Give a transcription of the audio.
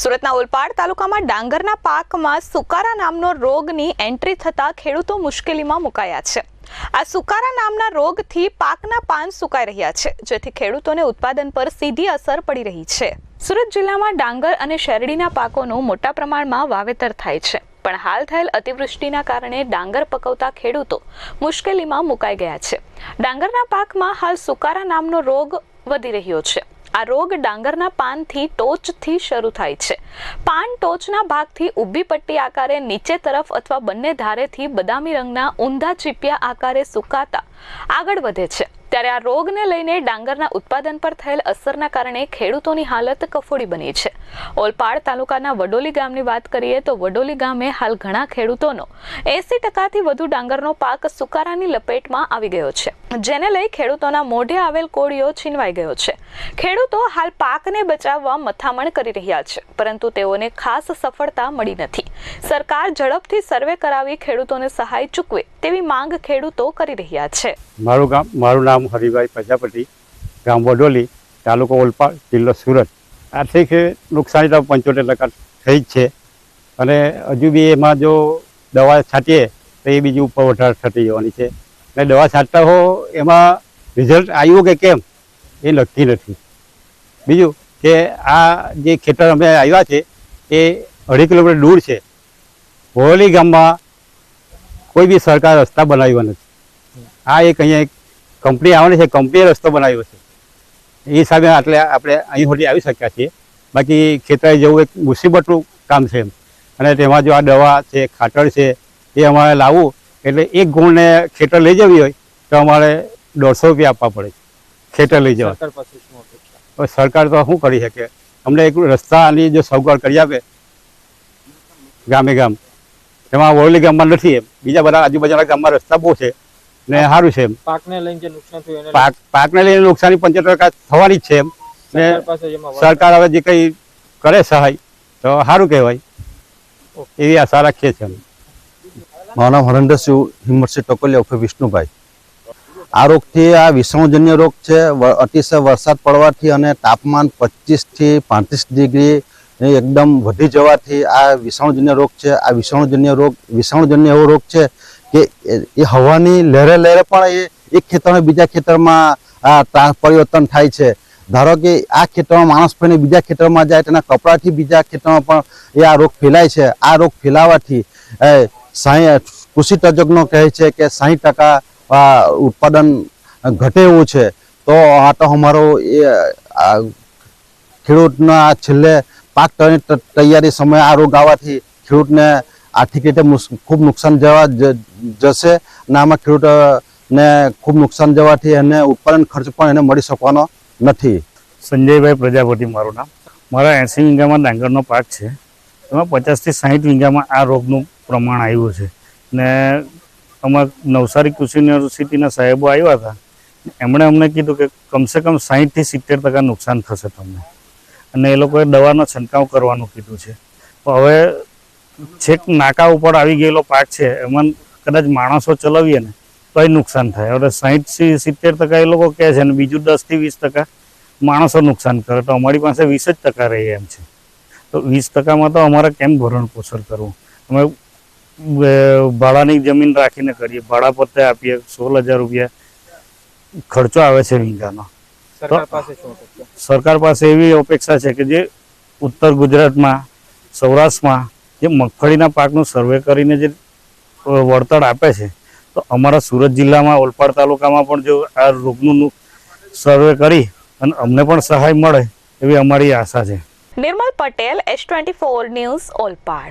સુરતના ઓલપાડ તાલુકામાં ડાંગરના પાકમાં સુકારા નામનો રોગની એન્ટ્રી થતા ખેડૂતો મુશ્કેલીમાં મુકાયા છે. આ સુકારા નામના રોગથી પાકના પાન સુકાઈ રહ્યા છે, જેથી ખેડૂતોને ઉત્પાદન પર સીધી અસર પડી રહી છે. સુરત જિલ્લામાં ડાંગર અને શેરડીના પાકોનું મોટા પ્રમાણમાં વાવેતર થાય છે, પણ હાલ થયેલ અતિવૃષ્ટિના કારણે ડાંગર પકવતા ખેડૂતો મુશ્કેલીમાં મુકાઈ ગયા છે. ડાંગરના પાકમાં હાલ સુકારા નામનો રોગ વધી રહ્યો છે. આ રોગ ડાંગરના પાનથી ટોચથી શરૂ થાય છે. પાન ટોચના ભાગથી ઊભી પટ્ટી આકારે નીચે તરફ અથવા બંને ધારેથી બદામી રંગના ઊંધા ચીપિયા આકારે સુકાતા આગળ વધે છે. ત્યારે આ રોગને લઈને ડાંગરના ઉત્પાદન પર થયેલ અસરના કારણે ખેડૂતોની હાલત કફોડી બની છે. ઓલપાડ તાલુકાના વડોલી ગામની વાત કરીએ તો વડોલી ગામે હાલ ઘણા ખેડૂતોનો એસી ટકાથી વધુ ડાંગરનો પાક સુકારાની લપેટમાં આવી ગયો છે. જેને લઈ ખેડૂતોના મોઢે આવેલ કોળીઓ છીનવાઈ ગયો છે. ખેડૂતો હાલ પાકને બચાવવા મથામણ કરી રહ્યા છે, પરંતુ તેઓને ખાસ સફળતા મળી નથી. સરકાર ઝડપથી સર્વે કરાવી ખેડૂતોને સહાય ચૂકવે તેવી માંગ ખેડૂતો કરી રહ્યા છે. મારું ગામ, મારું નામ હરિભાઈ પ્રજાપતિ ગામ વડોલી, તાલુકો ઓલપાડ, જિલ્લો સુરત. આર્થિક નુકસાની તો પંચોતેર ટકા થઈ જ છે. અને હજુ બી એમાં જો દવા છાંટીએ, તો એ બીજી ઉપર વધારે થતી જવાની છે. અને દવા છાંટતા હો, એમાં રિઝલ્ટ આવ્યું કે કેમ, એ નક્કી નથી. બીજું કે આ જે ખેતર અમે આવ્યા છે, એ અઢી કિલોમીટર દૂર છે. વડોલી ગામમાં કોઈ બી સરકાર રસ્તા બનાવ્યા નથી. આ એક અહીંયા એક કંપની આવવાની છે કંપનીએ રસ્તો બનાવ્યો છે. એ હિસાબે આટલે આપણે અહીં સુધી આવી શક્યા છીએ. બાકી ખેતરે જવું એક મુસીબતનું કામ છે એમ. અને તેમાં જો આ દવા છે ખાતર છે એ અમારે લાવવું એટલે એક ગુણને ખેતર લઈ જવી હોય તો અમારે દોઢસો રૂપિયા આપવા પડે છે. ખેતર લઈ જવા. સરકાર તો શું કરી શકે? અમને એક રસ્તાની જો સગવડ કરી આપે ગામે ગામ. એમાં વડોલી ગામમાં નથી એમ. બીજા બધા આજુબાજુના ગામમાં રસ્તા બહુ છે. ને સારું છે એમ. પાકને લઈને જે નુકસાન થયું પાક પાકને લઈને નુકસાની પંચોતેર ટકા થવાની જ છે એમ. ને સરકાર હવે જે કંઈ કરે સહાય તો સારું કહેવાય. એવી આશા રાખીએ છીએ અમે. મારું નામ હરંડરસિંહ હિંમતસિંહ ટકોલિયા ઉર્ફે વિષ્ણુભાઈ. આ રોગથી આ વિષાણુજન્ય રોગ છે અતિશય વરસાદ પડવાથી અને તાપમાન પચીસથી પાંત્રીસ ડિગ્રી એકદમ વધી જવાથી આ વિષાણુજન્ય રોગ છે. આ વિષાણુજન્ય રોગ વિષાણુજન્ય એવો રોગ છે કે એ- હવાની લહેરે લહેરે પણ એ, એક ખેતરમાં બીજા ખેતરમાં, આ પરિવર્તન થાય છે. ધારો કે આ ખેતરમાં માણસ ફરીને બીજા ખેતરમાં જાય, તેના કપડાથી બીજા ખેતરમાં પણ એ આ રોગ ફેલાય છે. આ રોગ ફેલાવાથી કૃષિ તજજ્ઞો કહે છે કે સાહીઠ ટકા ઉત્પાદન ઘટે એવું છે. તો આ તો અમારો એ ખેડૂતના છેલ્લે પાક તૈયારી સમયે આ રોગ આવવાથી ખેડૂતને આર્થિક રીતે ખૂબ નુકસાન જવા જશે અને આમાં ખેડૂતને ખૂબ નુકસાન જવાથી એને ઉત્પાદન ખર્ચ પણ એને મળી શકવાનો નથી. સંજયભાઈ પ્રજાપતિ મારું નામ. મારા એંસી વીંગામાં ડાંગરનો પાક છે. એમાં પચાસથી સાહીઠ વીંગામાં આ રોગનું પ્રમાણ આવ્યું છે. ને અમારા નવસારી કૃષિ યુનિવર્સિટીના સાહેબો આવ્યા હતા. એમણે અમને કીધું કે કમસે કમ સાહીઠથી સિત્તેર ટકા નુકસાન થશે તમને. અને એ લોકોએ દવાનો છંટકાવ કરવાનું કીધું છે. હવે છેક નાકા ઉપર આવી ગયેલો પાક છે એમાં કદાચ માણસો ચલાવીએ ને તોય નુકસાન થાય. હવે સાહીઠથી સિત્તેર ટકા એ લોકો કહે છે ને બીજું દસથી વીસ ટકા માણસો નુકસાન કરે. તો અમારી પાસે વીસ જ ટકા રહી એમ છે. તો વીસ ટકામાં તો અમારે કેમ ભરણ પોષણ કરવું? અમે ભાડાની જમીન રાખીને કરીએ. ભાડા પત્તે આપીએ. સોળ હજાર રૂપિયા ખર્ચો આવે છે વીઘાનો. સરકાર પાસે એવી અપેક્ષા છે કે જે ઉત્તર ગુજરાતમાં સૌરાષ્ટ્રમાં જે મગફળીના પાકનું સર્વે કરીને જે વળતર આપે છે, તો અમારા સુરત જિલ્લામાં, ઓલપાડ તાલુકામાં પણ જો આ રોગનું સર્વે કરી અને અમને પણ સહાય મળે એવી અમારી આશા છે. Nirmal Patel, S twenty four news, Olpad.